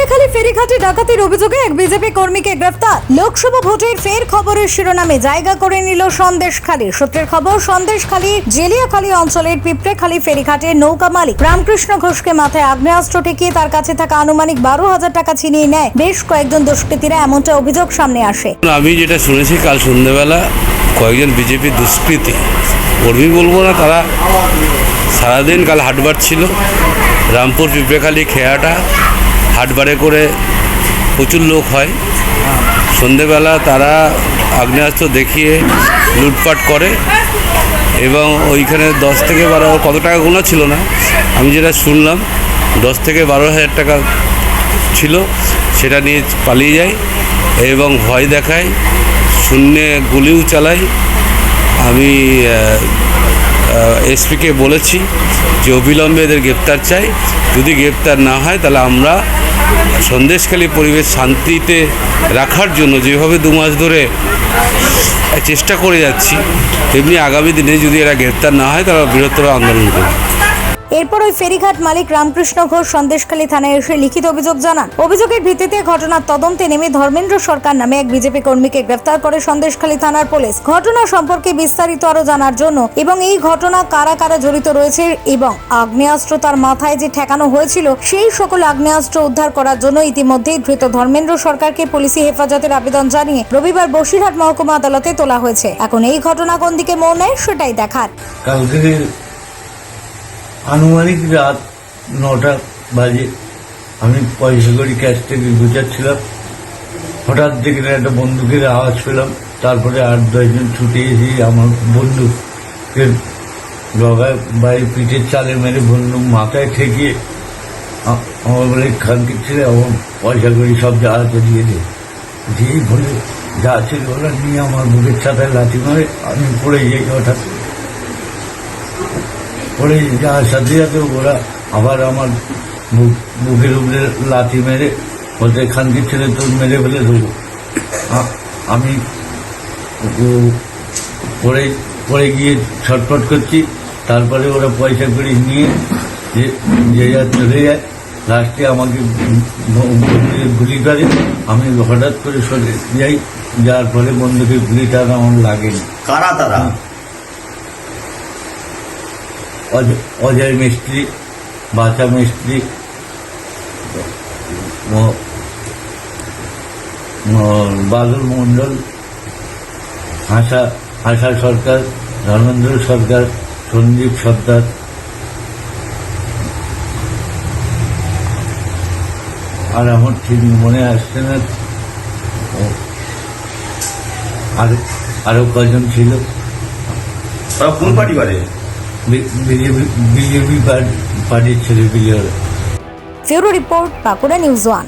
পিঁপড়েখালী ফেরিঘাটে ডাকাতির অভিযোগে এক বিজেপি কর্মীকে গ্রেফতার। লোকসভা ভোটের ফের খবরের শিরোনামে জায়গা করে নিল সূত্রের খবর, সন্দেশখালী জেলিয়াখালী অঞ্চলের পিঁপড়েখালী ফেরিঘাটের নৌকা মালিক রামকৃষ্ণ ঘোষকে মাথায় আগ্নেয়াস্ত্র ঠেকিয়ে তার কাছে থাকা আনুমানিক বারো হাজার টাকা ছিনিয়ে নেয়। বেশ কয়েকজন দুষ্কৃতীরা এমনটা অভিযোগ সামনে আসে। আমি যেটা শুনেছি কাল সন্ধ্যেবেলা কয়েকজন বিজেপি দুষ্কৃতী। কর্মী বলব না, তারা সারাদিন কাল হাটবার ছিল। রামপুর পিঁপড়েখালি খেয়াটা হাটবারে করে প্রচুর লোক হয়। সন্ধেবেলা তারা আগ্নেয়াস্ত্র দেখিয়ে লুটপাট করে এবং ওইখানে দশ থেকে বারো কত টাকা গোনা ছিল না? আমি যেটা শুনলাম, দশ থেকে বারো হাজার টাকা ছিল, সেটা নিয়ে পালিয়ে যায় এবং ভয় দেখায়, শূন্যে গুলিও চালাই আমি এসপিকে বলেছি যে অবিলম্বে এদের গ্রেপ্তার চাই। যদি গ্রেপ্তার না হয়, তাহলে আমরা সন্দেশখালী পরিবেশ শান্তিতে রাখার জন্য যেভাবে দু মাস ধরে চেষ্টা করে যাচ্ছি, তেমনি আগামী দিনে যদি এরা গ্রেপ্তার না হয়, তারা বৃহত্তর আন্দোলন করবে। এরপর ওই ফেরিঘাট মালিক রামকৃষ্ণ ঘোষ সন্দেশখালী থানায় এসে লিখিত অভিযোগ জানান। অভিযোগের ভিত্তিতে ঘটনার তদন্তে নেমে ধর্মেন্দ্র সরকার নামে এক বিজেপি কর্মীকে গ্রেফতার করে সন্দেশখালী থানার পুলিশ। ঘটনা সম্পর্কে বিস্তারিত আরও জানার জন্য এবং এই ঘটনা কারা কারা জড়িত রয়েছে এবং আগ্নেয়াস্ত্র তার মাথায় যে ঠেকানো হয়েছিল, সেই সকল আগ্নেয়াস্ত্র উদ্ধার করার জন্য ইতিমধ্যেই ধৃত ধর্মেন্দ্র সরকারকে পুলিশি হেফাজতের আবেদন জানিয়ে রবিবার বসিরহাট মহকুমা আদালতে তোলা হয়েছে। এখন এই ঘটনা কোন দিকে মোড় নেয়, সেটাই দেখার। আনুমানিক রাত নটা বাজে। আমি পয়সা করি ক্যাশ থেকে গুজাচ্ছিলাম। হঠাৎ দেখে একটা বন্দুকের আওয়াজ পেলাম। তারপরে আট দশজন ছুটে এসে আমার বন্দুকের ডগায় বাড়ির পিঠের চালে মেরে বন্দুক মাথায় ঠেকিয়ে আমার বলে খানকে ছেড়ে আমার পয়সা করি, সব যা আছে দিয়ে দে। যেই বলে, যা ছিল ওরা নিয়ে আমার বুকের ছাতায় লাঠি মারে, আমি পড়ে যাই হঠাৎ পরে যাওয়ার সাথে সাথে ওরা আবার আমার বুক বুকের উপরে লাথি মেরে বলতে খানকে ছেলে তোর মেরে ফেলে দেবো। আমি পড়ে পরে গিয়ে ছটফট করছি। তারপরে ওরা পয়সা করে নিয়ে যে যে যা চলে যায়, লাস্টে আমাকে গুলি করে। আমি হঠাৎ করে সরে যাই। যার ফলে বন্ধুকে গুলিটা আমার লাগেনি। কারা তারা? অজয় মিস্ত্রি বাচা মিস্ত্রি বাদল মণ্ডল, হাসা হাসা সরকার, ধর্মেন্দ্র সরকার সঞ্জীব সর্দার। আর আমার ঠিক মনে আসছে না। আর, আরও কজন ছিল? তারা কোন পার্টি করে? বিজেপি পার্টির ছেলে বিজয় ফিউরো রিপোর্ট বাঁকুড়া নিউজ ওয়ান